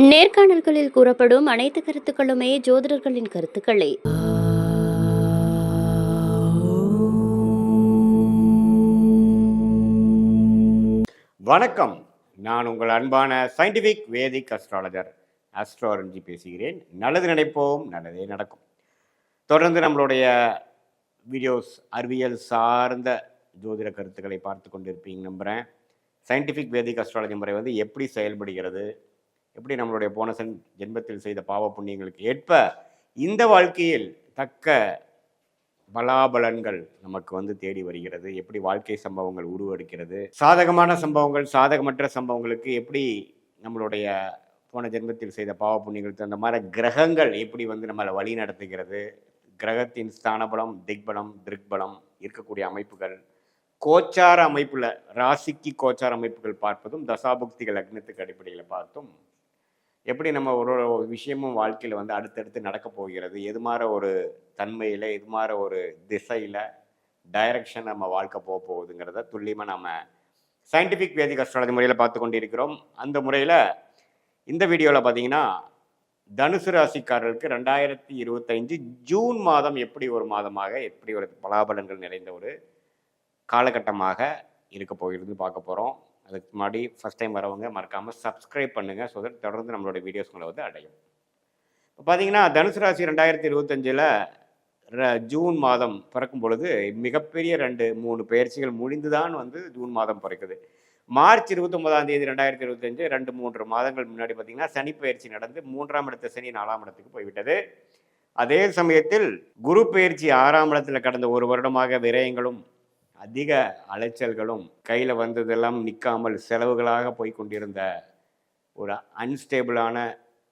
நேர்காணல்களில் கூறப்படும் அனைத்து கருத்துக்களுமே ஜோதிடர்களின் கருத்துக்களே. வணக்கம். நான் உங்கள் அன்பான சயின்டிஃபிக் வேதிக் அஸ்ட்ராலஜர் அஸ்ட்ரோரஞ்சி பேசுகிறேன். நல்லது நினைப்போம் நல்லதே நடக்கும். தொடர்ந்து நம்மளுடைய வீடியோஸ் அறிவியல் சார்ந்த ஜோதிட கருத்துக்களை பார்த்து கொண்டிருப்பீங்க நம்புகிறேன் சயின்டிஃபிக் வேதிக் அஸ்ட்ராலஜி முறை வந்து எப்படி செயல்படுகிறது எப்படி நம்மளுடைய போனசன் ஜென்மத்தில் செய்த பாவ புண்ணியங்களுக்கு ஏற்ப இந்த வாழ்க்கையில் தக்க பலாபலன்கள் நமக்கு வந்து தேடி வருகிறது. எப்படி வாழ்க்கை சம்பவங்கள் உருவெடுக்கிறது. சாதகமான சம்பவங்கள் சாதகமற்ற சம்பவங்களுக்கு எப்படி நம்மளுடைய போன ஜென்மத்தில் செய்த பாவ புண்ணியங்களுக்கு தகுந்த மாதிரி கிரகங்கள் எப்படி வந்து நம்மளை வழி நடத்துகிறது. கிரகத்தின் ஸ்தானபலம் திக்பலம் திருக்பலம் இருக்கக்கூடிய அமைப்புகள். கோச்சார அமைப்பில் ராசிக்கு கோச்சார அமைப்புகள் பார்ப்பதும் தசாபுக்திகள் லக்னத்துக்கு அடிப்படையில் பார்த்தும் எப்படி நம்ம ஒரு ஒரு விஷயமும் வாழ்க்கையில் வந்து அடுத்தடுத்து நடக்க போகிறது? எது மாதிரி ஒரு தன்மையில் எது மாதிரி ஒரு திசையில் டைரக்ஷன் நம்ம வாழ்க்கை போக போகுதுங்கிறத துல்லியமாக நம்ம சயின்டிஃபிக் வேதிக் அஸ்ட்ராலஜி முறையில் பார்த்து கொண்டிருக்கிறோம். அந்த முறையில் இந்த வீடியோவில் பார்த்தீங்கன்னா தனுசு ராசிக்காரர்களுக்கு ரெண்டாயிரத்தி இருபத்தைந்து ஜூன் மாதம் எப்படி ஒரு மாதமாக எப்படி ஒரு பலாபலன்கள் நிறைந்த ஒரு காலகட்டமாக இருக்க போகிறது பார்க்க போகிறோம் அதுக்கு முன்னாடி ஃபஸ்ட் டைம் வரவங்க மறக்காமல் சப்ஸ்கிரைப் பண்ணுங்கள் ஸோ தட் தொடர்ந்து நம்மளோட வீடியோஸ்களை வந்து அடையும். இப்போ பார்த்தீங்கன்னா தனுசு ராசி ரெண்டாயிரத்தி இருபத்தஞ்சில் ஜூன் மாதம் பிறக்கும் பொழுது மிகப்பெரிய ரெண்டு மூணு பயிற்சிகள் முடிந்து தான் வந்து ஜூன் மாதம் பிறக்குது. மார்ச் இருபத்தொன்பதாம் தேதி ரெண்டாயிரத்தி இருபத்தஞ்சு ரெண்டு மூன்று மாதங்கள் முன்னாடி பார்த்தீங்கன்னா சனி பயிற்சி நடந்து மூன்றாம் இடத்த சனி நாலாம் இடத்துக்கு போய்விட்டது. அதே சமயத்தில் குரு பயிற்சி ஆறாம் இடத்தில் கடந்த ஒரு வருடமாக விரயங்களும் அதிக அலைச்சல்களும் கையில் வந்ததெல்லாம் நிற்காமல் செலவுகளாக போய் கொண்டிருந்த ஒரு அன்ஸ்டேபிளான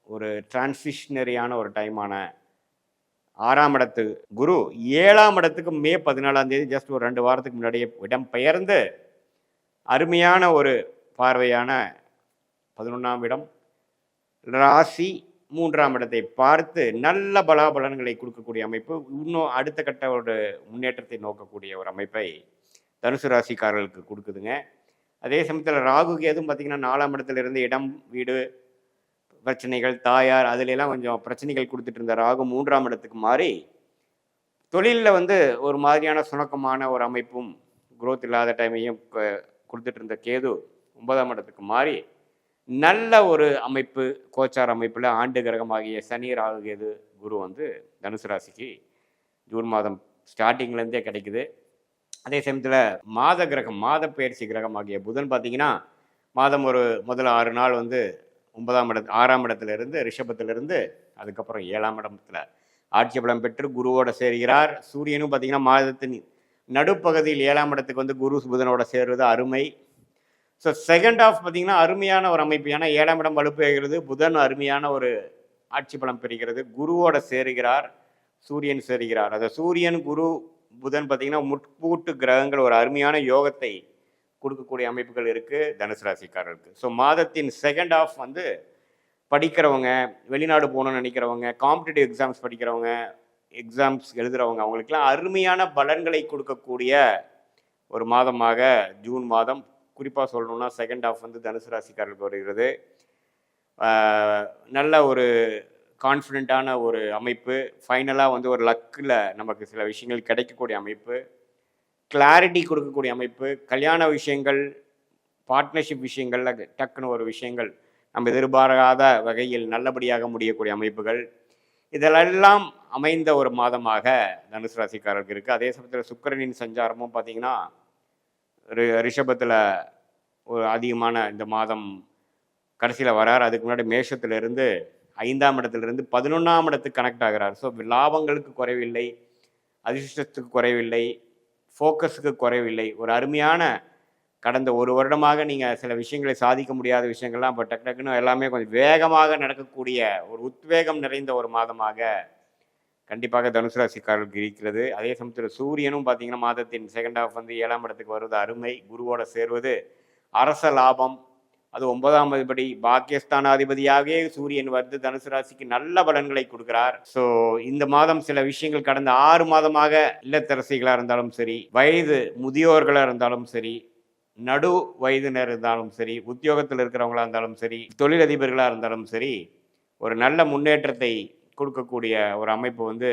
ஒரு டிரான்சிஷனரியான ஒரு டைமான ஆறாம் இடத்து குரு ஏழாம் இடத்துக்கு மே பதினாலாம் தேதி ஜஸ்ட் ஒரு ரெண்டு வாரத்துக்கு முன்னாடியே இடம் பெயர்ந்து அருமையான ஒரு பார்வையான பதினொன்றாம் இடம் ராசி மூன்றாம் இடத்தை பார்த்து நல்ல பலாபலன்களை கொடுக்கக்கூடிய அமைப்பு இன்னும் அடுத்த கட்ட ஒரு முன்னேற்றத்தை நோக்கக்கூடிய ஒரு அமைப்பை தனுசு ராசிக்காரர்களுக்கு கொடுக்குதுங்க. அதே சமயத்தில் ராகு கேதும் பார்த்தீங்கன்னா நாலாம் இடத்துல இருந்து இடம் வீடு பிரச்சனைகள் தாயார் அதுல கொஞ்சம் பிரச்சனைகள் கொடுத்துட்டு இருந்த ராகு மூன்றாம் இடத்துக்கு மாறி தொழிலில் வந்து ஒரு மாதிரியான சுணக்கமான ஒரு அமைப்பும் குரோத் இல்லாத டைமையும் க- கொடுத்துட்டு இருந்த கேது ஒன்பதாம் இடத்துக்கு மாறி நல்ல ஒரு அமைப்பு கோச்சார் அமைப்பில் ஆண்டு கிரகமாகிய சனி ராகு கேது குரு வந்து தனுசு ராசிக்கு ஜூன் மாதம் ஸ்டார்டிங்லேருந்தே கிடைக்குது. அதே சமயத்தில் மாத கிரகம் மாத பயிற்சி கிரகம் ஆகிய புதன் பார்த்தீங்கன்னா மாதம் ஒரு முதல் ஆறு நாள் வந்து ஒன்பதாம் இடத்து ஆறாம் இடத்துல இருந்து இருந்து அதுக்கப்புறம் ஏழாம் இடத்துல ஆட்சி பலம் பெற்று குருவோட சேர்கிறார். சூரியனும் பார்த்தீங்கன்னா மாதத்தின் நடுப்பகுதியில் ஏழாம் இடத்துக்கு வந்து குரு புதனோட சேர்வது அருமை. ஸோ செகண்ட் ஆஃப் பார்த்திங்கன்னா அருமையான ஒரு அமைப்பு. ஏன்னா ஏழாம் இடம் வலுப்பெறுகிறது புதன் அருமையான ஒரு ஆட்சி பலம் பெறுகிறது குருவோட சேருகிறார் சூரியன் சேருகிறார். அதை சூரியன் குரு புதன் பார்த்தீங்கன்னா முட்கூட்டு கிரகங்கள் ஒரு அருமையான யோகத்தை கொடுக்கக்கூடிய அமைப்புகள் இருக்குது தனுசு ராசிக்காரருக்கு ஸோ மாதத்தின் செகண்ட் ஆஃப் வந்து படிக்கிறவங்க வெளிநாடு போகணும்னு நினைக்கிறவங்க காம்படிட்டிவ் எக்ஸாம்ஸ் படிக்கிறவங்க எக்ஸாம்ஸ் எழுதுகிறவங்க அவங்களுக்கெல்லாம் அருமையான பலன்களை கொடுக்கக்கூடிய ஒரு மாதமாக ஜூன் மாதம் குறிப்பாக சொல்லணும்னா செகண்ட் ஆஃப் வந்து தனுசு ராசிக்காரர்களுக்கு வருகிறது. நல்ல ஒரு கான்ஃபிடெண்ட்டான ஒரு அமைப்பு ஃபைனலாக வந்து ஒரு லக்கில் நமக்கு சில விஷயங்கள் கிடைக்கக்கூடிய அமைப்பு கிளாரிட்டி கொடுக்கக்கூடிய அமைப்பு கல்யாண விஷயங்கள் பார்ட்னர்ஷிப் விஷயங்களில் டக்குன்னு ஒரு விஷயங்கள் நம்ம எதிர்பாராத வகையில் நல்லபடியாக முடியக்கூடிய அமைப்புகள். இதெல்லாம் அமைந்த ஒரு மாதமாக தனுசு ராசிக்காரருக்கு இருக்குது அதே சமயத்தில் சுக்கரனின் சஞ்சாரமும் பார்த்தீங்கன்னா ரி- ரிஷபத்தில் ஒரு அதிகமான இந்த மாதம் கடைசியில் வரார். அதுக்கு முன்னாடி மேஷத்துலேருந்து ஐந்தாம் இடத்திலிருந்து பதினொன்றாம் இடத்துக்கு கனெக்ட் ஆகிறார். ஸோ லாபங்களுக்கு குறைவில்லை அதிர்ஷ்டத்துக்கு குறைவில்லை ஃபோக்கஸுக்கு குறைவில்லை. ஒரு அருமையான கடந்த ஒரு வருடமாக நீங்கள் சில விஷயங்களை சாதிக்க முடியாத விஷயங்கள்லாம் இப்போ டக்கு டக்குன்னு எல்லாமே கொஞ்சம் வேகமாக நடக்கக்கூடிய ஒரு உத்வேகம் நிறைந்த ஒரு மாதமாக கண்டிப்பாக தனுசு ராசிக்காரர்களுக்கு இருக்கிறது. அதே சமயத்தில் சூரியனும் பார்த்தீங்கன்னா மாதத்தின் செகண்ட் ஹாஃப் வந்து ஏழாம் இடத்துக்கு வருவது அருமை. குருவோட சேர்வது அரச லாபம். அது ஒன்பதாம் அதிபதி பாக்கியஸ்தானாதிபதியாகவே சூரியன் வந்து தனுசு ராசிக்கு நல்ல பலன்களை கொடுக்கிறார். ஸோ இந்த மாதம் சில விஷயங்கள் கடந்த ஆறு மாதமாக இல்லத்தரசிகளாக இருந்தாலும் சரி வயது முதியோர்களாக இருந்தாலும் சரி நடு வயதினர் இருந்தாலும் சரி உத்தியோகத்தில் இருக்கிறவங்களா இருந்தாலும் சரி தொழிலதிபர்களாக இருந்தாலும் சரி ஒரு நல்ல முன்னேற்றத்தை கொடுக்கக்கூடிய ஒரு அமைப்பு வந்து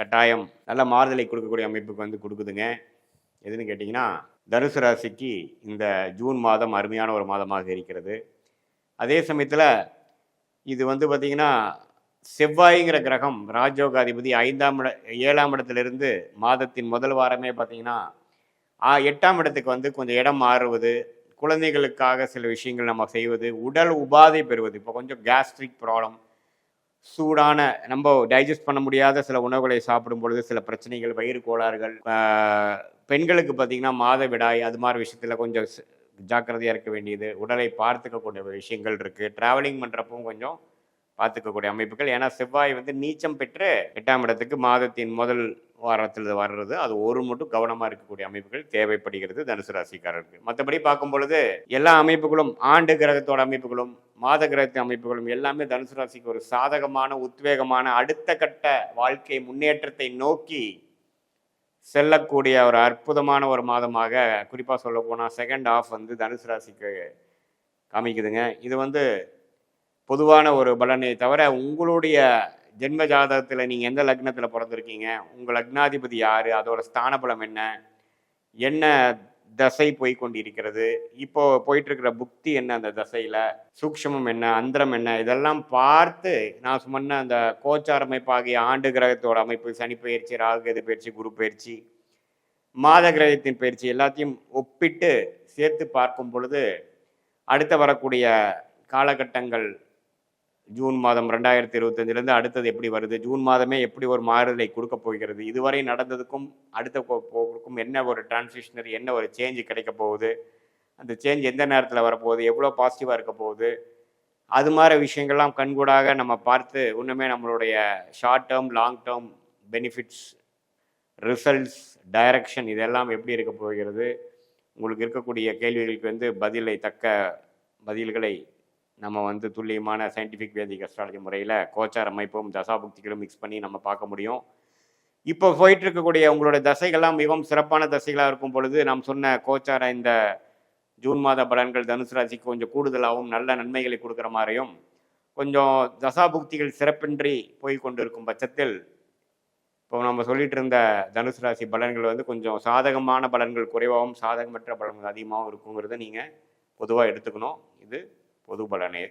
கட்டாயம் நல்ல மாறுதலை கொடுக்கக்கூடிய அமைப்புக்கு வந்து கொடுக்குதுங்க. எதுன்னு கேட்டிங்கன்னா தனுசு ராசிக்கு இந்த ஜூன் மாதம் அருமையான ஒரு மாதமாக இருக்கிறது. அதே சமயத்தில் இது வந்து பார்த்திங்கன்னா செவ்வாய்ங்கிற கிரகம் ராஜயோகாதிபதி ஐந்தாம் இட ஏழாம் இடத்துலேருந்து மாதத்தின் முதல் வாரமே பார்த்திங்கன்னா எட்டாம் இடத்துக்கு வந்து கொஞ்சம் இடம் மாறுவது குழந்தைகளுக்காக சில விஷயங்கள் நம்ம செய்வது உடல் உபாதை பெறுவது. இப்போ கொஞ்சம் கேஸ்ட்ரிக் ப்ராப்ளம் சூடான நம்ம டைஜஸ்ட் பண்ண முடியாத சில உணவுகளை சாப்பிடும் பொழுது சில பிரச்சனைகள் வயிறு கோளாறுகள் பெண்களுக்கு பார்த்தீங்கன்னா மாதவிடாய் அது மாதிரி விஷயத்தில் கொஞ்சம் ஜாக்கிரதையாக இருக்க வேண்டியது உடலை பார்த்துக்கக்கூடிய விஷயங்கள் இருக்குது ட்ராவலிங் பண்ணுறப்பவும் கொஞ்சம் பார்த்துக்கக்கூடிய அமைப்புகள். ஏன்னா செவ்வாய் வந்து நீச்சம் பெற்று எட்டாம் இடத்துக்கு மாதத்தின் முதல் வாரத்தில் வர்றது. அது ஒரு மட்டும் கவனமாக இருக்கக்கூடிய அமைப்புகள் தேவைப்படுகிறது தனுசு ராசிக்காரருக்கு மற்றபடி பார்க்கும் பொழுது எல்லா அமைப்புகளும் ஆண்டு கிரகத்தோட அமைப்புகளும் மாத கிரகத்தின் அமைப்புகளும் எல்லாமே தனுசு ராசிக்கு ஒரு சாதகமான உத்வேகமான அடுத்த கட்ட வாழ்க்கை முன்னேற்றத்தை நோக்கி செல்லக்கூடிய ஒரு அற்புதமான ஒரு மாதமாக குறிப்பாக சொல்ல போனால் செகண்ட் ஆஃப் வந்து தனுசு ராசிக்கு காமிக்குதுங்க. இது வந்து பொதுவான ஒரு பலனை தவிர உங்களுடைய ஜென்ம ஜாதகத்தில் நீங்கள் எந்த லக்னத்தில் பிறந்திருக்கீங்க? உங்கள் லக்னாதிபதி யார்? அதோட ஸ்தான பலம் என்ன? என்ன தசை போய் இப்போது இப்போ புக்தி என்ன அந்த தசையில்? சூக்ஷமம் என்ன? அந்தரம் என்ன? இதெல்லாம் பார்த்து நான் சொன்ன அந்த கோச்சார அமைப்பாகிய ஆண்டு கிரகத்தோட அமைப்பு சனி பயிற்சி ராகுகேது பயிற்சி குரு பயிற்சி மாத கிரகத்தின் பயிற்சி எல்லாத்தையும் ஒப்பிட்டு சேர்த்து பார்க்கும் பொழுது அடுத்து வரக்கூடிய காலகட்டங்கள் ஜூன் மாதம் ரெண்டாயிரத்தி இருபத்தஞ்சிலேருந்து அடுத்தது எப்படி வருது? ஜூன் மாதமே எப்படி ஒரு மாறுதலை கொடுக்க போகிறது? இதுவரை நடந்ததுக்கும் அடுத்த போக்கும் போகிறதுக்கும் என்ன ஒரு டிரான்சிஷனரி என்ன ஒரு சேஞ்சு கிடைக்க போகுது? அந்த சேஞ்ச் எந்த நேரத்தில் வரப்போகுது? எவ்வளோ பாசிட்டிவாக இருக்க போகுது? அது மாதிரி விஷயங்கள்லாம் கண்கூடாக நம்ம பார்த்து இன்னுமே நம்மளுடைய short term long term benefits results direction இதெல்லாம் எப்படி இருக்க போகிறது? உங்களுக்கு இருக்கக்கூடிய கேள்விகளுக்கு வந்து பதிலை தக்க பதில்களை நம்ம வந்து துல்லியமான சயின்டிஃபிக் வேதிக் அஸ்ட்ராலஜி முறையில் கோச்சார் அமைப்பும் தசாபுக்திகளும் மிக்ஸ் பண்ணி நம்ம பார்க்க முடியும். இப்போ போயிட்டு இருக்கக்கூடிய உங்களோட தசைகள்லாம் மிகவும் சிறப்பான தசைகளாக இருக்கும் பொழுது நாம் சொன்ன கோச்சார இந்த ஜூன் மாத பலன்கள் தனுசு ராசிக்கு கொஞ்சம் கூடுதலாகவும் நல்ல நன்மைகளை கொடுக்குற மாதிரியும் கொஞ்சம் தசாபுக்திகள் சிறப்பின்றி போய் கொண்டிருக்கும் பட்சத்தில் இப்போ நம்ம சொல்லிட்டு இருந்த தனுசு ராசி பலன்கள் வந்து கொஞ்சம் சாதகமான பலன்கள் குறைவாகவும் சாதகமற்ற பலன்கள் அதிகமாகவும் இருக்குங்கிறத நீங்கள் பொதுவாக எடுத்துக்கணும். இது பொது பலனே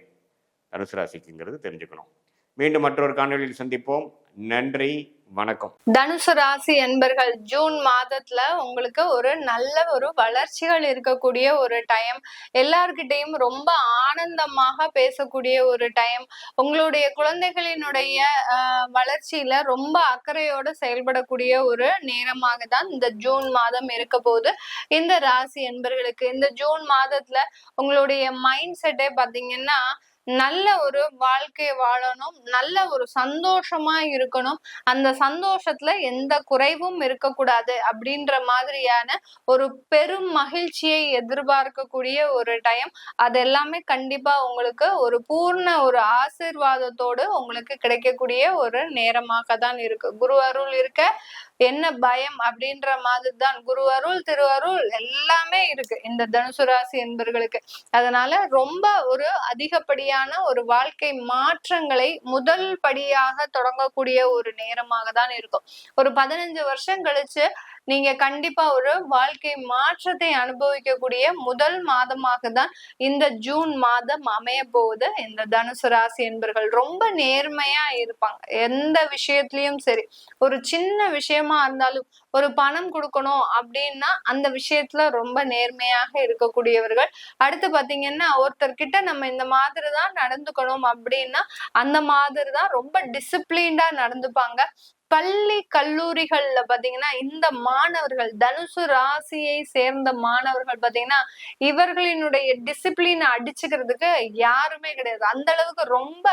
தனுசு ராசிக்குங்கிறது தெரிஞ்சுக்கணும். மீண்டும் மற்றொரு காணொலியில் சந்திப்போம். நன்றி. வணக்கம். தனுசு ராசி என்பர்கள் ஜூன் மாதத்துல உங்களுக்கு ஒரு நல்ல ஒரு வளர்ச்சிகள் இருக்கக்கூடிய ஒரு டைம் எல்லார்கிட்டையும் ரொம்ப ஆனந்தமாக பேசக்கூடிய ஒரு டைம் உங்களுடைய குழந்தைகளினுடைய ஆஹ், வளர்ச்சியில ரொம்ப அக்கறையோட செயல்படக்கூடிய ஒரு நேரமாக தான் இந்த ஜூன் மாதம் இருக்க போது இந்த ராசி என்பர்களுக்கு இந்த ஜூன் மாதத்துல உங்களுடைய மைண்ட் செட்டே பாத்தீங்கன்னா நல்ல ஒரு வாழ்க்கை வாழணும். நல்ல ஒரு சந்தோஷமா இருக்கணும். அந்த சந்தோஷத்துல எந்த குறைவும் இருக்கக்கூடாது அப்படின்ற மாதிரியான ஒரு பெரும் மகிழ்ச்சியை எதிர்பார்க்கக்கூடிய ஒரு டைம் அது எல்லாமே கண்டிப்பா உங்களுக்கு ஒரு பூர்ண ஒரு ஆசிர்வாதத்தோடு உங்களுக்கு கிடைக்கக்கூடிய ஒரு நேரமாக தான் இருக்கு. குரு அருள் இருக்க. என்ன பயம் அப்படின்ற மாதிரி தான் குரு அருள் திருவருள் எல்லாமே இருக்கு இந்த தனுசு ராசி என்பர்களுக்கு. அதனால ரொம்ப ஒரு அதிகப்படியான ஒரு வாழ்க்கை மாற்றங்களை முதல் படியாக தொடங்கக்கூடிய ஒரு நேரமாக தான் இருக்கும். ஒரு பதினஞ்சு வருஷம் கழிச்சு நீங்க கண்டிப்பா ஒரு வாழ்க்கை மாற்றத்தை அனுபவிக்கக்கூடிய முதல் மாதமாக தான் இந்த ஜூன் மாதம் அமைய போகுது. இந்த தனுசு ராசி என்பர்கள் ரொம்ப நேர்மையா இருப்பாங்க. எந்த விஷயத்திலயும் சரி ஒரு சின்ன விஷயமா இருந்தாலும் ஒரு பணம் கொடுக்கணும் அப்படின்னா அந்த விஷயத்துல ரொம்ப நேர்மையாக இருக்கக்கூடியவர்கள். அடுத்து பாத்தீங்கன்னா ஒருத்தர்கிட்ட நம்ம இந்த மாதிரி தான் நடந்துக்கணும் அப்படின்னா அந்த மாதிரி தான் ரொம்ப டிசிப்ளின்டா நடந்துப்பாங்க. பள்ளி கல்லூரிகள்ல பாத்தீங்கன்னா இந்த மாணவர்கள் தனுசு ராசியை சேர்ந்த மாணவர்கள் பாத்தீங்கன்னா இவர்களினுடைய டிசிப்ளின் அடிச்சுக்கிறதுக்கு யாருமே கிடையாது. அந்த அளவுக்கு ரொம்ப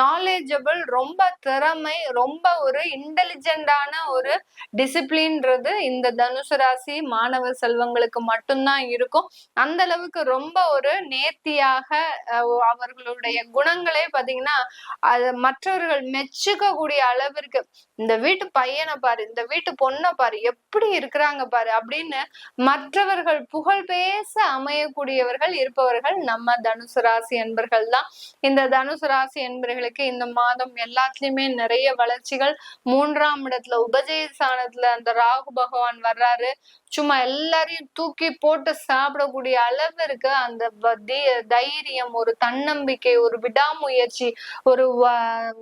நாலேஜபிள் ரொம்ப திறமை ரொம்ப ஒரு இன்டெலிஜென்டான ஒரு டிசிப்ளின்றது இந்த தனுசு ராசி மாணவ செல்வங்களுக்கு மட்டும்தான் இருக்கும். அந்த அளவுக்கு ரொம்ப ஒரு நேர்த்தியாக அவர்களுடைய குணங்களே பாத்தீங்கன்னா அது மற்றவர்கள் மெச்சுக்கக்கூடிய அளவிற்கு இந்த இந்த வீட்டு பையனை பாரு இந்த வீட்டு பொண்ணை பாரு எப்படி இருக்கிறாங்க பாரு அப்படின்னு மற்றவர்கள் புகழ் பேச அமையக்கூடியவர்கள் இருப்பவர்கள் நம்ம தனுசு ராசி என்பர்கள் தான். இந்த தனுசு ராசி என்பர்களுக்கு இந்த மாதம் எல்லாத்துலயுமே நிறைய வளர்ச்சிகள். மூன்றாம் இடத்துல உபஜய ஸ்தானத்துல அந்த ராகு பகவான் வர்றாரு. சும்மா எல்லாரையும் தூக்கி போட்டு சாப்பிடக்கூடிய அளவிற்கு அந்த தைரியம் ஒரு தன்னம்பிக்கை ஒரு விடாமுயற்சி ஒரு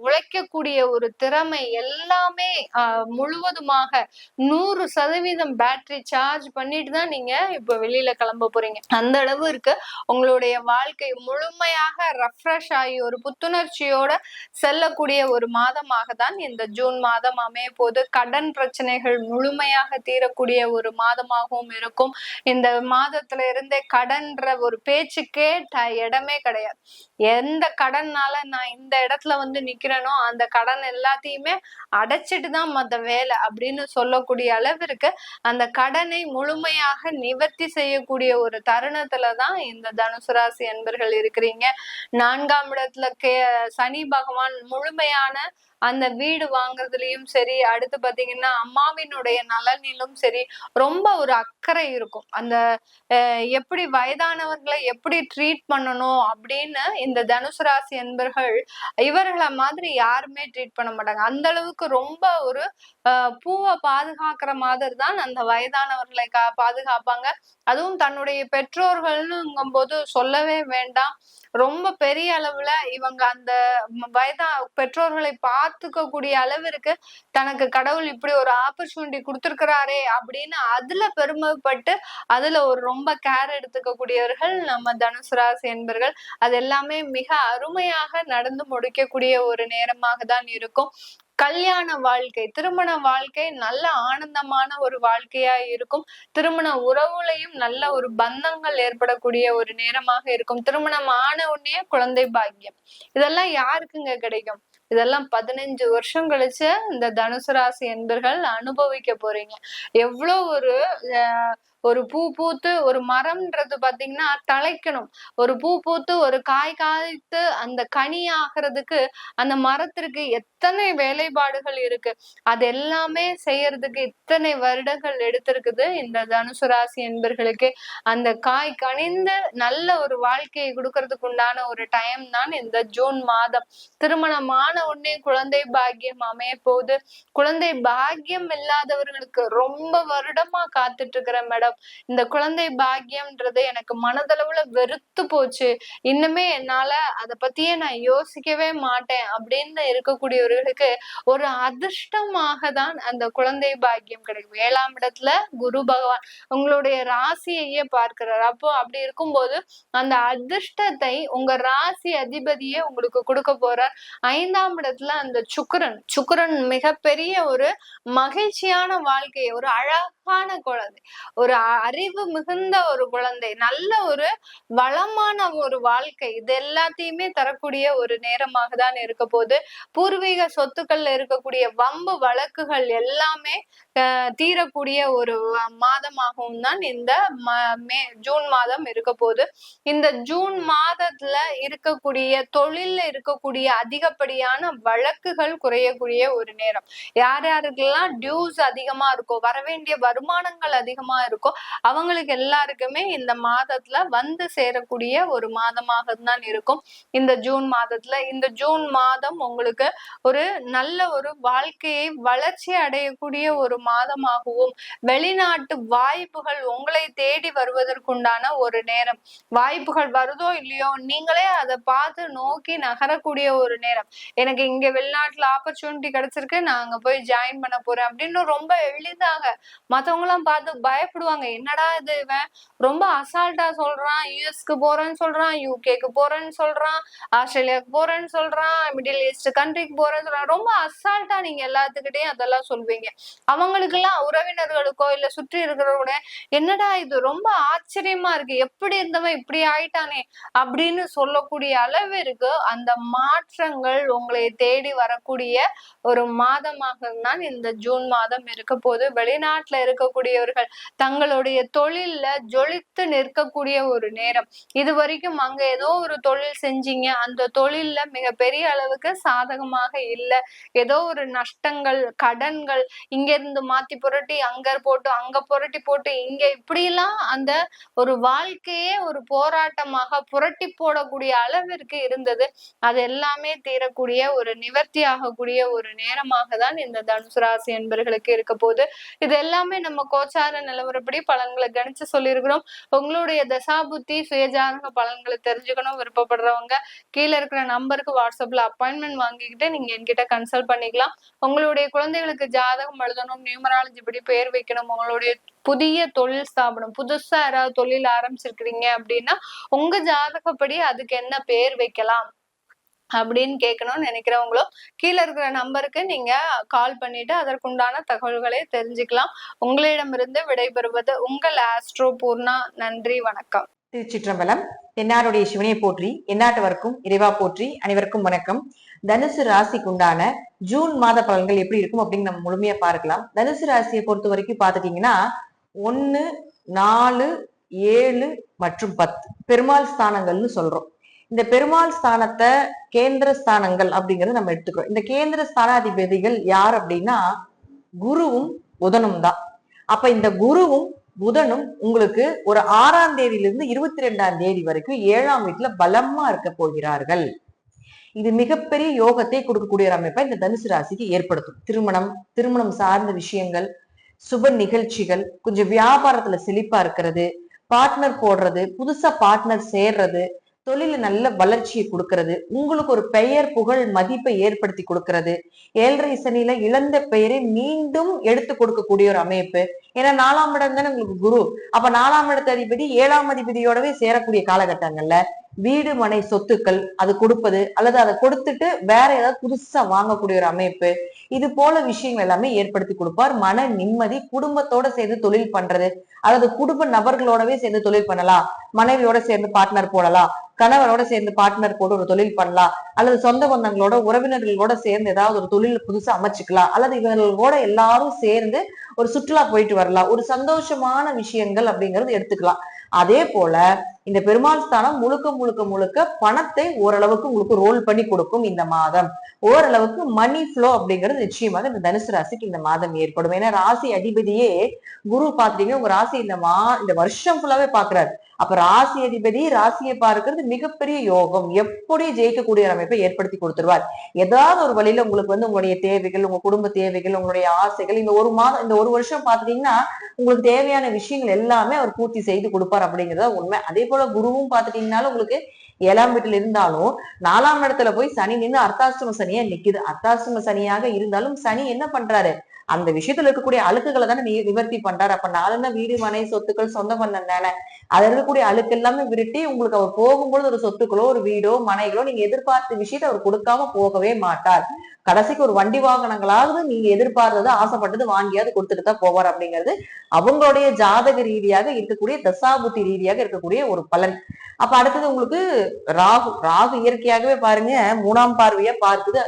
உழைக்கக்கூடிய ஒரு திறமை எல்லாமே முழுவதுமாக நூறு சதவீதம் பேட்டரி சார்ஜ் பண்ணிட்டு தான் நீங்க இப்ப வெளியில கிளம்ப போறீங்க. அந்த அளவு இருக்கு. உங்களுடைய வாழ்க்கை முழுமையாக ரெஃப்ரெஷ் ஆகி ஒரு புத்துணர்ச்சியோட செல்லக்கூடிய ஒரு மாதமாக தான் இந்த ஜூன் மாதம் அமைய போது கடன் பிரச்சனைகள் முழுமையாக தீரக்கூடிய ஒரு மாதம் மாதமாகவும் இருக்கும். இந்த மாதத்துல இருந்தே கடன்ற ஒரு பேச்சுக்கே இடமே கிடையாது. எந்த கடன்னால நான் இந்த இடத்துல வந்து நிக்கிறேனோ அந்த கடன் எல்லாத்தையுமே அடைச்சிட்டு தான் மத்த வேலை அப்படின்னு சொல்லக்கூடிய அளவிற்கு அந்த கடனை முழுமையாக நிவர்த்தி செய்யக்கூடிய ஒரு தருணத்துல தான் இந்த தனுசு ராசி அன்பர்கள் இருக்கிறீங்க. நான்காம் இடத்துல கே சனி பகவான் முழுமையான அந்த வீடு வாங்குறதுலயும் சரி அடுத்து பாத்தீங்கன்னா அம்மாவினுடைய நலனிலும் சரி ரொம்ப ஒரு அக்கறை இருக்கும். அந்த எப்படி வயதானவர்களை எப்படி ட்ரீட் பண்ணணும் அப்படின்னு இந்த தனுசு ராசி என்பர்கள் இவர்களை மாதிரி யாருமே ட்ரீட் பண்ண மாட்டாங்க. அந்த அளவுக்கு ரொம்ப ஒரு பூவை பாதுகாக்கிற மாதிரி தான் அந்த வயதானவர்களை கா பாதுகாப்பாங்க. அதுவும் தன்னுடைய பெற்றோர்கள்னுங்கும் போது சொல்லவே வேண்டாம். ரொம்ப பெரிய அளவுல இவங்க அந்த வயதா பெற்றோர்களை பார்த்துக்க கூடிய அளவிற்கு தனக்கு கடவுள் இப்படி ஒரு ஆப்பர்ச்சுனிட்டி கொடுத்திருக்கிறாரே அப்படின்னு அதுல பெருமைப்பட்டு அதுல ஒரு ரொம்ப கேர் எடுத்துக்கக்கூடியவர்கள் நம்ம தனுசு ராசி என்பர்கள். அது எல்லாமே மிக அருமையாக நடந்து முடிக்கக்கூடிய ஒரு நேரமாக தான் இருக்கும். கல்யாண வாழ்க்கை திருமண வாழ்க்கை நல்ல ஆனந்தமான ஒரு வாழ்க்கையா இருக்கும். திருமண உறவுலையும் நல்ல ஒரு பந்தங்கள் ஏற்படக்கூடிய ஒரு நேரமாக இருக்கும். திருமணம் ஆன உடனே குழந்தை பாக்கியம். இதெல்லாம் யாருக்குங்க கிடைக்கும்? இதெல்லாம் பதினஞ்சு வருஷம் கழிச்சு இந்த தனுசு ராசி என்பர்கள் அனுபவிக்க போறீங்க. எவ்வளோ ஒரு அஹ், ஒரு பூ பூத்து ஒரு மரம்ன்றது பாத்தீங்கன்னா தழைக்கணும் ஒரு பூ பூத்து ஒரு காய் காய்த்து அந்த கனி ஆகிறதுக்கு அந்த மரத்திற்கு எத்தனை வேலைப்பாடுகள் இருக்கு? அது எல்லாமே செய்யறதுக்கு இத்தனை வருடங்கள் எடுத்திருக்குது? இந்த தனுசு ராசி என்பர்களுக்கு அந்த காய் கனிந்து நல்ல ஒரு வாழ்க்கையை கொடுக்கறதுக்கு உண்டான ஒரு டைம் தான் இந்த ஜூன் மாதம். திருமணமான உடனே குழந்தை பாக்கியம் அமைய போகுது. குழந்தை பாக்கியம் இல்லாதவர்களுக்கு ரொம்ப வருடமா காத்துட்டு இருக்கிற மேடம். இந்த குழந்தை பாக்கியம்ன்றது எனக்கு மனதளவுல வெறுத்து போச்சு. இன்னுமே என்னால அத பத்தியே நான் யோசிக்கவே மாட்டேன் அப்படின்னு இருக்கக்கூடியவர்களுக்கு ஒரு அதிர்ஷ்டமாக தான் அந்த குழந்தை பாக்கியம் கிடைக்கும். ஏழாம் இடத்துல குரு பகவான் உங்களுடைய ராசியையே பார்க்கிறார். அப்போ அப்படி இருக்கும்போது அந்த அதிர்ஷ்டத்தை உங்க ராசி அதிபதியே உங்களுக்கு கொடுக்க போறார். ஐந்தாம் இடத்துல அந்த சுக்கரன். சுக்கிரன் மிகப்பெரிய ஒரு மகிழ்ச்சியான வாழ்க்கை ஒரு அழகான குழந்தை ஒரு அறிவு மிகுந்த ஒரு குழந்தை நல்ல ஒரு வளமான ஒரு வாழ்க்கை இது எல்லாத்தையுமே தரக்கூடிய ஒரு நேரமாக தான் இருக்க போகுது. பூர்வீக சொத்துக்கள்ல இருக்கக்கூடிய வம்பு வழக்குகள் எல்லாமே தீரக்கூடிய ஒரு மாதமாகவும் தான் இந்த ம- மே ஜூன் மாதம் இருக்க போது இந்த ஜூன் மாதத்துல இருக்கக்கூடிய தொழில்ல இருக்கக்கூடிய அதிகப்படியான வழக்குகள் குறையக்கூடிய ஒரு நேரம். யார் யாருக்கெல்லாம் டியூஸ் அதிகமா இருக்கோ வரவேண்டிய வருமானங்கள் அதிகமா இருக்கோ அவங்களுக்கு எல்லாருக்குமே இந்த மாதத்துல வந்து சேரக்கூடிய ஒரு மாதமாக தான் இருக்கும். இந்த ஜூன் மாதத்துல. இந்த ஜூன் மாதம் உங்களுக்கு ஒரு நல்ல ஒரு வாழ்க்கையை வளர்ச்சி அடையக்கூடிய ஒரு மாதமாகவும் வெளிநாட்டு வாய்ப்புகள் உங்களை தேடி வருவதற்குண்டான ஒரு நேரம். வாய்ப்புகள் வருதோ இல்லையோ நீங்களே அதை பார்த்து நோக்கி நகரக்கூடிய ஒரு நேரம். எனக்கு இங்க வெளிநாட்டுல ஆப்பர்ச்சுனிட்டி கிடைச்சிருக்கு. நான் அங்க போய் ஜாயின் பண்ண போறேன் அப்படின்னு ரொம்ப எளிதாக மத்தவங்க எல்லாம் பார்த்து பயப்படுவாங்க. சொல்லுவாங்க என்னடா இது இவன்? ரொம்ப அசால்ட்டா சொல்றான். யூஎஸ்க்கு போறேன்னு சொல்றான். யூகேக்கு போறேன்னு சொல்றான். ஆஸ்திரேலியாவுக்கு போறேன்னு சொல்றான். மிடில் ஈஸ்ட் கண்ட்ரிக்கு போறேன்னு சொல்றான். ரொம்ப அசால்ட்டா நீங்க எல்லாத்துக்கிட்டையும் அதெல்லாம் சொல்வீங்க. அவங்களுக்கு எல்லாம் உறவினர்களுக்கோ இல்ல சுற்றி இருக்கிறவங்க என்னடா இது? ரொம்ப ஆச்சரியமா இருக்கு. எப்படி இருந்தவன்? இப்படி ஆயிட்டானே? அப்படின்னு சொல்லக்கூடிய அளவிற்கு அந்த மாற்றங்கள் உங்களை தேடி வரக்கூடிய ஒரு மாதமாக தான் இந்த ஜூன் மாதம் இருக்க போது வெளிநாட்டுல இருக்கக்கூடியவர்கள் தங்கள் தங்களுடைய தொழில்ல ஜொலித்து நிற்கக்கூடிய ஒரு நேரம். இது வரைக்கும் அங்க ஏதோ ஒரு தொழில் செஞ்சீங்க. அந்த தொழில்ல மிகப்பெரிய அளவுக்கு சாதகமாக இல்லை. ஏதோ ஒரு நஷ்டங்கள் கடன்கள் இங்க இருந்து மாத்தி புரட்டி அங்க போட்டு அங்க புரட்டி போட்டு இங்க இப்படிலாம் அந்த ஒரு வாழ்க்கையே ஒரு போராட்டமாக புரட்டி போடக்கூடிய அளவிற்கு இருந்தது. அது எல்லாமே தீரக்கூடிய ஒரு நிவர்த்தி ஆகக்கூடிய ஒரு நேரமாக தான் இந்த தனுசு ராசி என்பர்களுக்கு இருக்க போகுது. இது எல்லாமே நம்ம கோச்சார நிலவரப்படி பலன்களை கணிச்சு சொல்லியிருக்கிறோம். உங்களுடைய தசாபுத்தி சுயஜாதக பலன்களை தெரிஞ்சுக்கணும் விருப்பப்படுறவங்க கீழே இருக்கிற நம்பருக்கு வாட்ஸ்அப்ல அப்பாயின்மெண்ட் வாங்கிக்கிட்டு நீங்க என்கிட்ட கன்சல்ட் பண்ணிக்கலாம். உங்களுடைய குழந்தைகளுக்கு ஜாதகம் எழுதணும் நியூமராலஜி படி பேர் வைக்கணும் உங்களுடைய புதிய தொழில் ஸ்தாபனம் புதுசா யாராவது தொழில் ஆரம்பிச்சிருக்கிறீங்க அப்படின்னா உங்க ஜாதகப்படி அதுக்கு என்ன பேர் வைக்கலாம்? அப்படின்னு கேட்கணும்னு நினைக்கிறவங்களும் கீழே இருக்கிற நம்பருக்கு நீங்க கால் பண்ணிட்டு அதற்குண்டான தகவல்களை தெரிஞ்சுக்கலாம். உங்களிடமிருந்து விடைபெறுவது உங்கள் ஆஸ்ட்ரோ பூர்ணா. நன்றி வணக்கம். திருச்சிற்றம்பலம் என்னாருடைய சிவனையை போற்றி எந்நாட்டவர்க்கும் இறைவா போற்றி அனைவருக்கும் வணக்கம். தனுசு ராசிக்கு உண்டான ஜூன் மாத பலன்கள் எப்படி இருக்கும் அப்படின்னு நம்ம முழுமையா பார்க்கலாம். தனுசு ராசியை பொறுத்த வரைக்கும் பாத்துட்டீங்கன்னா ஒன்னு நாலு ஏழு மற்றும் பத்து. பெருமாள் ஸ்தானங்கள்னு சொல்றோம். இந்த பெருமாள் ஸ்தானத்தை கேந்திர ஸ்தானங்கள் அப்படிங்கறத நம்ம எடுத்துக்கிறோம். இந்த கேந்திர ஸ்தானாதிபதிகள் யார் அப்படின்னா குருவும் புதனும் தான். அப்ப இந்த குருவும் புதனும் உங்களுக்கு ஒரு ஆறாம் தேதியிலிருந்து இருபத்தி ரெண்டாம் தேதி வரைக்கும் ஏழாம் வீட்டுல பலமா இருக்க போகிறார்கள். இது மிகப்பெரிய யோகத்தை கொடுக்கக்கூடிய ஒரு அமைப்பை இந்த தனுசு ராசிக்கு ஏற்படுத்தும். திருமணம் திருமணம் சார்ந்த விஷயங்கள் சுப நிகழ்ச்சிகள் கொஞ்சம் வியாபாரத்துல செழிப்பா இருக்கிறது பார்ட்னர் போடுறது புதுசா பார்ட்னர் சேர்றது தொழில நல்ல வளர்ச்சியை கொடுக்கறது. உங்களுக்கு ஒரு பெயர் புகழ் மதிப்பை ஏற்படுத்தி கொடுக்கறது. ஏழரை சனியில இழந்த பெயரை மீண்டும் எடுத்து கொடுக்கக்கூடிய ஒரு அமைப்பு. ஏன்னா நாலாம் இடம் தானே உங்களுக்கு குரு. அப்ப நாலாம் இடத்து அதிபதி ஏழாம் அதிபதியோடவே சேரக்கூடிய காலகட்டங்கள்ல வீடு மனை சொத்துக்கள் அது கொடுப்பது அல்லது அதை கொடுத்துட்டு வேற ஏதாவது புதுசா வாங்கக்கூடிய ஒரு அமைப்பு இது போல விஷயங்கள் எல்லாமே ஏற்படுத்தி கொடுப்பார். மன நிம்மதி குடும்பத்தோட சேர்ந்து தொழில் பண்றது அதாவது குடும்ப நபர்களோடவே சேர்ந்து தொழில் பண்ணலாம். மனைவியோட சேர்ந்து பார்ட்னர் போடலாம். கணவரோட சேர்ந்து பார்ட்னர் போட்டு ஒரு தொழில் பண்ணலாம். அல்லது சொந்த பந்தங்களோட உறவினர்களோட சேர்ந்து ஏதாவது ஒரு தொழில் புதுசா அமைச்சுக்கலாம். அல்லது இவர்களோட எல்லாரும் சேர்ந்து ஒரு சுற்றுலா போயிட்டு வரலாம். ஒரு சந்தோஷமான விஷயங்கள் அப்படிங்கறது எடுத்துக்கலாம். அதே போல இந்த பெருமாள் ஸ்தானம் முழுக்க முழுக்க முழுக்க பணத்தை ஓரளவுக்கு உங்களுக்கு ரோல் பண்ணி கொடுக்கும் இந்த மாதம். ஓரளவுக்கு மணி ஃப்ளோ அப்படிங்கிறது நிச்சயமாக இந்த தனுசு ராசிக்கு இந்த மாதம் ஏற்படும். ஏன்னா ராசி அதிபதியே குரு பாத்தீங்கன்னா உங்க ராசி இந்த மா இந்த வருஷம் ஃபுல்லாவே பாக்குறாரு அப்ப ராசி அதிபதி ராசியை பார்க்கறது மிகப்பெரிய யோகம். எப்படி ஜெயிக்கக்கூடிய ஒரு அமைப்பை ஏற்படுத்தி கொடுத்துருவார்? ஏதாவது ஒரு வழியில உங்களுக்கு வந்து உங்களுடைய தேவைகள் உங்க குடும்ப தேவைகள் உங்களுடைய ஆசைகள் இந்த ஒரு மாதம் இந்த ஒரு வருஷம் பாத்துட்டீங்கன்னா உங்களுக்கு தேவையான விஷயங்கள் எல்லாமே அவர் பூர்த்தி செய்து கொடுப்பார் அப்படிங்கறத உண்மை. அதே போல குருவும் பாத்துட்டீங்கன்னாலும் உங்களுக்கு ஏழாம் வீட்டில் இருந்தாலும் நாலாம் இடத்துல போய் சனி நின்று அர்த்தாஷ்டம சனியா நிக்குது. அர்த்தாஷ்டம சனியாக இருந்தாலும் சனி என்ன பண்றாரு? அந்த விஷயத்துல இருக்கக்கூடிய அழுக்குகளை தானே நீ நிவர்த்தி பண்றாரு. அப்ப நாலுன்னா வீடு மனை சொத்துக்கள் சொந்த பண்ண தானே அதுல இருக்கக்கூடிய அழுக்கு எல்லாமே விரட்டி உங்களுக்கு அவர் போகும்போது ஒரு சொத்துக்களோ ஒரு வீடோ மனைகளோ நீங்க எதிர்பார்த்த விஷயத்தை அவர் கொடுக்காம போகவே மாட்டார். கடைசிக்கு ஒரு வண்டி வாகனங்களாவது நீங்க எதிர்பார்த்தது ஆசைப்பட்டது வாங்கியாவது கொடுத்துட்டு தான் போவார் அப்படிங்கிறது அவங்களுடைய ஜாதக ரீதியாக இருக்கக்கூடிய தசாபுத்தி ரீதியாக இருக்கக்கூடிய ஒரு பலன். அப்ப அடுத்தது உங்களுக்கு ராகு ராகு இயற்கையாகவே பாருங்க மூணாம் பார்வையா பார்க்குது.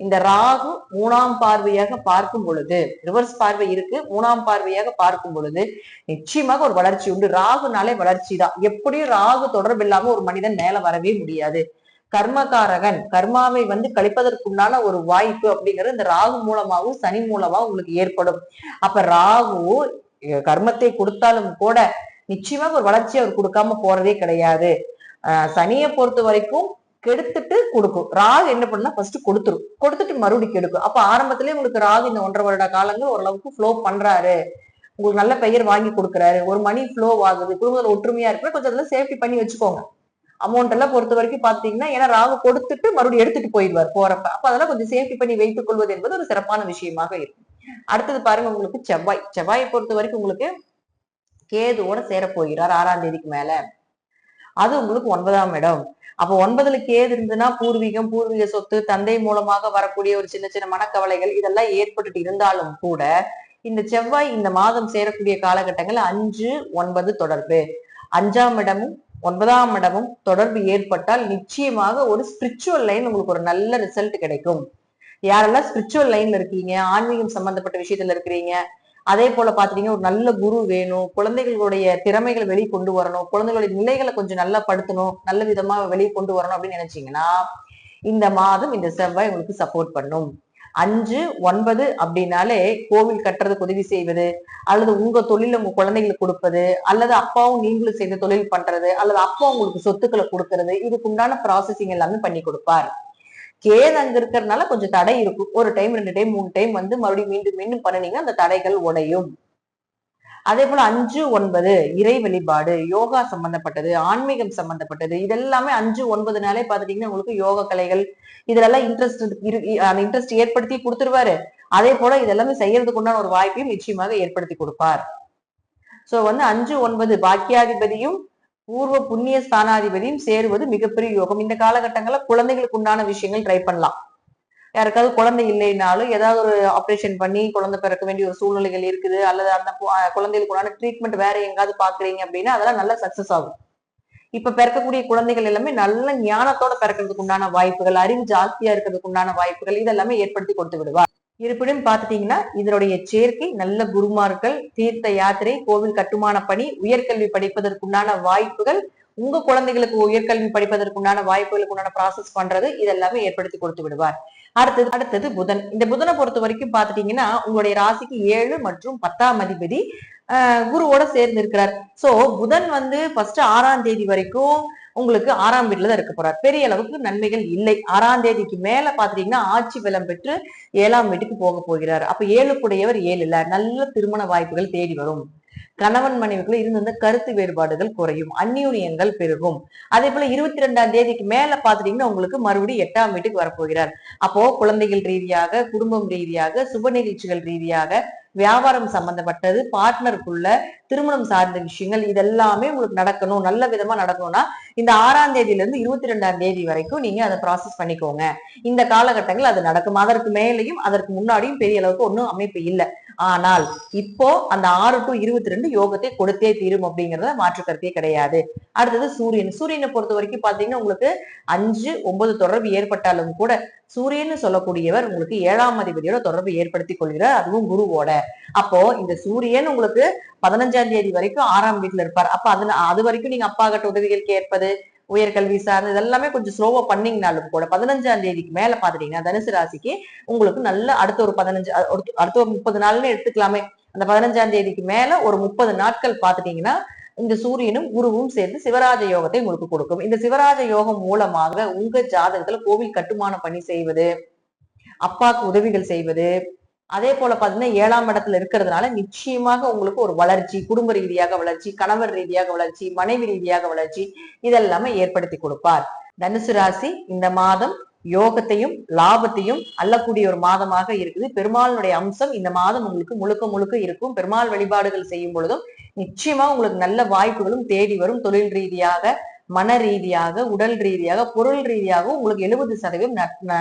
இந்த ராகு மூணாம் பார்வையாக பார்க்கும் பொழுது ரிவர்ஸ் பார்வை இருக்கு மூணாம் பார்வையாக பார்க்கும் பொழுது நிச்சயமாக ஒரு வளர்ச்சி உண்டு. ராகுனாலே வளர்ச்சி தான். எப்படியும் ராகு தொடர்பு இல்லாம ஒரு மனிதன் மேல வரவே முடியாது. கர்மகாரகன் கர்மாவை வந்து கழிப்பதற்குண்டான ஒரு வாய்ப்பு அப்படிங்கிறது இந்த ராகு மூலமாகவும் சனி மூலமாகவும் உங்களுக்கு ஏற்படும். அப்ப ராகு கர்மத்தை கொடுத்தாலும் கூட நிச்சயமாக ஒரு வளர்ச்சி அவர் கொடுக்காம போறதே கிடையாது. சனியை பொறுத்த வரைக்கும் கெடுத்துட்டு கொடுக்கும். ராகு என்ன பண்ணா ஃபர்ஸ்ட் கொடுத்துரும். கொடுத்துட்டு மறுபடியும் கெடுக்கும். அப்ப ஆரம்பத்திலே உங்களுக்கு ராகு இந்த ஒன்றரை வருட காலங்கள் ஓரளவுக்கு ஃப்ளோ பண்றாரு. உங்களுக்கு நல்ல பெயர் வாங்கி கொடுக்குறாரு. ஒரு மணி ஃப்ளோ ஆகுது. குடும்பத்தில் ஒற்றுமையா இருக்கு கொஞ்சம் அதெல்லாம் சேஃப்டி பண்ணி வச்சுக்கோங்க. அமௌண்ட் எல்லாம் பொறுத்த வரைக்கும் பாத்தீங்கன்னா ஏன்னா ராகு கொடுத்துட்டு மறுபடியும் எடுத்துட்டு போயிடுவார் போறப்ப. அப்ப அதெல்லாம் கொஞ்சம் சேஃப்டி பண்ணி வைத்துக் கொள்வது என்பது ஒரு சிறப்பான விஷயமாக இருக்கும். அடுத்தது பாருங்க உங்களுக்கு செவ்வாய். செவ்வாயை பொறுத்த வரைக்கும் உங்களுக்கு கேதுவோட சேர போகிறார் ஆறாம் தேதிக்கு மேல. அது உங்களுக்கு ஒன்பதாம் இடம். அப்ப ஒன்பதுல கேது இருந்ததுன்னா பூர்வீகம் பூர்வீக சொத்து தந்தை மூலமாக வரக்கூடிய ஒரு சின்ன சின்ன மனக்கவலைகள் இதெல்லாம் ஏற்பட்டுட்டு இருந்தாலும் கூட இந்த செவ்வாய் இந்த மாதம் சேரக்கூடிய காலகட்டங்கள் அஞ்சு ஒன்பது தொடர்பு. அஞ்சாம் இடமும் ஒன்பதாம் இடமும் தொடர்பு ஏற்பட்டால் நிச்சயமாக ஒரு ஸ்பிரிச்சுவல் லைன் உங்களுக்கு ஒரு நல்ல ரிசல்ட் கிடைக்கும். யாரெல்லாம் ஸ்பிரிச்சுவல் லைன்ல இருக்கீங்க ஆன்மீகம் சம்பந்தப்பட்ட விஷயத்துல இருக்கிறீங்க அதே போல பாத்துட்டீங்கன்னா ஒரு நல்ல குரு வேணும் குழந்தைகளுடைய திறமைகளை வெளியே கொண்டு வரணும் குழந்தைகளுடைய நிலைகளை கொஞ்சம் நல்லா படுத்தணும் நல்ல விதமா வெளியே கொண்டு வரணும் அப்படின்னு நினைச்சீங்கன்னா இந்த மாதம் இந்த செவ்வாய் உங்களுக்கு சப்போர்ட் பண்ணும். அஞ்சு ஒன்பது அப்படின்னாலே கோவில் கட்டுறதுக்கு உதவி செய்வது அல்லது உங்க தொழில உங்க குழந்தைகளுக்கு கொடுப்பது அல்லது அப்பாவும் நீங்களும் சேர்ந்து தொழில் பண்றது அல்லது அப்பா உங்களுக்கு சொத்துக்களை கொடுக்கறது இதுக்கு உண்டான ப்ராசஸிங் எல்லாமே பண்ணி கொடுப்பார். கேது அங்க இருக்கிறதுனால கொஞ்சம் தடை இருக்கும். ஒரு டைம் ரெண்டு டைம் மூணு டைம் வந்து மறுபடியும் மீண்டும் மீண்டும் பண்ணினீங்கன்னா அந்த தடைகள் உடையும். அதே போல அஞ்சு ஒன்பது இறை வழிபாடு யோகா சம்பந்தப்பட்டது ஆன்மீகம் சம்பந்தப்பட்டது இதெல்லாமே அஞ்சு ஒன்பதுனாலே பாத்துட்டீங்கன்னா உங்களுக்கு யோக கலைகள் இதெல்லாம் இன்ட்ரெஸ்ட் அந்த இன்ட்ரெஸ்ட் ஏற்படுத்தி கொடுத்துருவாரு. அதே போல இதெல்லாமே செய்யறதுக்கு உண்டான ஒரு வாய்ப்பையும் நிச்சயமாக ஏற்படுத்தி கொடுப்பார். சோ வந்து அஞ்சு ஒன்பது பாக்கியாதிபதியும் பூர்வ புண்ணிய ஸ்தானாதிபதியும் சேருவது மிகப்பெரிய யோகம். இந்த காலகட்டங்களில் குழந்தைகளுக்கு உண்டான விஷயங்கள் ட்ரை பண்ணலாம். யாருக்காவது குழந்தை இல்லைனாலும் ஏதாவது ஒரு ஆப்ரேஷன் பண்ணி குழந்தை பிறக்க வேண்டிய ஒரு சூழ்நிலைகள் இருக்குது. அல்லது அந்த குழந்தைகளுக்கு உண்டான ட்ரீட்மெண்ட் வேற எங்காவது பாக்குறீங்க அப்படின்னா அதெல்லாம் நல்லா சக்சஸ் ஆகும். இப்ப பிறக்கக்கூடிய குழந்தைகள் எல்லாமே நல்ல ஞானத்தோட பிறக்கிறதுக்கு உண்டான வாய்ப்புகள் அறிவு ஜாஸ்தியா இருக்கிறதுக்கு உண்டான வாய்ப்புகள் இதெல்லாமே ஏற்படுத்தி கொடுத்து விடுவார். இருப்பினும் பார்த்துட்டீங்கன்னா இதனுடைய சேர்க்கை நல்ல குருமார்கள் தீர்த்த யாத்திரை கோவில் கட்டுமான பணி உயர்கல்வி படிப்பதற்குண்டான வாய்ப்புகள் உங்க குழந்தைகளுக்கு உயர்கல்வி படிப்பதற்குண்டான வாய்ப்புகளுக்கு உண்டான ப்ராசஸ் பண்றது இதெல்லாமே ஏற்படுத்தி கொடுத்து விடுவார். அடுத்தது அடுத்தது புதன். இந்த புதனை பொறுத்த வரைக்கும் பாத்துட்டீங்கன்னா உங்களுடைய ராசிக்கு ஏழு மற்றும் பத்தாம் அதிபதி குருவோட சேர்ந்து இருக்கிறார் சோ புதன் வந்து ஃபர்ஸ்ட் ஆறாம் தேதி வரைக்கும் உங்களுக்கு ஆறாம் வீட்டுல தான் இருக்க போறார். பெரிய அளவுக்கு நன்மைகள் இல்லை. ஆறாம் தேதிக்கு மேல பாத்துட்டீங்கன்னா ஆட்சி பலம் பெற்று ஏழாம் வீட்டுக்கு போக போகிறார். அப்ப ஏழுக்குடையவர் ஏழுல நல்ல திருமண வாய்ப்புகள் தேடி வரும். கணவன் மனைவிக்குள்ள இருந்து கருத்து வேறுபாடுகள் குறையும். அந்யூனியங்கள் பெருகும். அதே போல இருபத்தி ரெண்டாம் தேதிக்கு மேல பாத்துட்டீங்கன்னா உங்களுக்கு மறுபடியும் எட்டாம் வீட்டுக்கு வரப்போகிறார். அப்போ குழந்தைகள் ரீதியாக குடும்பம் ரீதியாக சுப நிகழ்ச்சிகள் ரீதியாக வியாபாரம் சம்பந்தப்பட்டது பார்ட்னருக்குள்ள திருமணம் சார்ந்த விஷயங்கள் இதெல்லாமே உங்களுக்கு நடக்கணும் நல்ல விதமா நடக்கணும்னா இந்த ஆறாம் தேதியில இருந்து இருபத்தி ரெண்டாம் தேதி வரைக்கும் நீங்க அதை ப்ராசஸ் பண்ணிக்கோங்க. இந்த காலகட்டங்கள் அது நடக்கும். அதற்கு மேலேயும் அதற்கு முன்னாடியும் பெரிய அளவுக்கு ஒன்றும் அமைப்பு இல்லை. ஆனால் இப்போ அந்த ஆறு டு இருபத்தி ரெண்டு யோகத்தை கொடுத்தே தீரும் அப்படிங்கறத மாற்று கருத்தே கிடையாது. அடுத்தது சூரியன். சூரியனை பொறுத்த வரைக்கும் பாத்தீங்கன்னா உங்களுக்கு அஞ்சு ஒன்பது தொடர்பு ஏற்பட்டாலும் கூட சூரியன் சொல்லக்கூடியவர் உங்களுக்கு ஏழாம் அதிபதியோட தொடர்பு ஏற்படுத்தி கொள்கிறார். அதுவும் குருவோட. அப்போ இந்த சூரியன் உங்களுக்கு பதினஞ்சாம் தேதி வரைக்கும் ஆறாம் வீட்டுல இருப்பார். அப்ப அது அது வரைக்கும் நீங்க அப்பாகிட்ட உதவிகள் கேட்பது உயர்கல்வி சார்ந்து இதெல்லாமே கொஞ்சம் ஸ்லோவா பண்ணீங்கனாலும் கூட பதினஞ்சாம் தேதிக்கு மேல பாத்துட்டீங்கன்னா தனுசு ராசிக்கு உங்களுக்கு நல்ல அடுத்த ஒரு பதினஞ்சு அடுத்த- அடுத்த ஒரு முப்பது நாள்னு எடுத்துக்கலாமே. அந்த பதினஞ்சாம் தேதிக்கு மேல ஒரு முப்பது நாட்கள் பாத்துட்டீங்கன்னா இந்த சூரியனும் குருவும் சேர்ந்து சிவராஜ யோகத்தை உங்களுக்கு கொடுக்கும். இந்த சிவராஜ யோகம் மூலமாக உங்க ஜாதகத்துல கோவில் கட்டுமான பணி செய்வது அப்பாக்கு உதவிகள் செய்வது அதே போல பாத்தீங்கன்னா ஏழாம் இடத்துல இருக்கிறதுனால நிச்சயமாக உங்களுக்கு ஒரு வளர்ச்சி குடும்ப ரீதியாக வளர்ச்சி கணவர் ரீதியாக வளர்ச்சி மனைவி ரீதியாக வளர்ச்சி இதெல்லாமே ஏற்படுத்தி கொடுப்பார். தனுசு ராசி இந்த மாதம் யோகத்தையும் லாபத்தையும் அள்ளக்கூடிய ஒரு மாதமாக இருக்குது. பெருமாளுடைய அம்சம் இந்த மாதம் உங்களுக்கு முழுக்க முழுக்க இருக்கும். பெருமாள் வழிபாடுகள் செய்யும் பொழுதும் நிச்சயமா உங்களுக்கு நல்ல வாய்ப்புகளும் தேடி வரும். தொழில் ரீதியாக மன ரீதியாக உடல் ரீதியாக பொருள் ரீதியாக உங்களுக்கு எழுபது சதவீதம்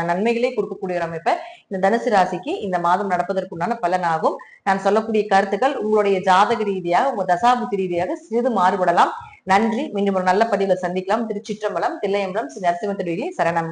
நன்மைகளை கொடுக்கக்கூடிய ஒரு அமைப்பை இந்த தனுசு ராசிக்கு இந்த மாதம் நடப்பதற்குண்டான பலனாகும். நான் சொல்லக்கூடிய கருத்துக்கள் உங்களுடைய ஜாதக ரீதியாக உங்க தசாபுத்தி ரீதியாக சிறிது மாறுபடலாம். நன்றி. மீண்டும் ஒரு நல்ல பதிவுல சந்திக்கலாம். திருச்சிற்றம்பலம் தில்லையம்பலம் ஸ்ரீ நரசிம்ம சரணம்.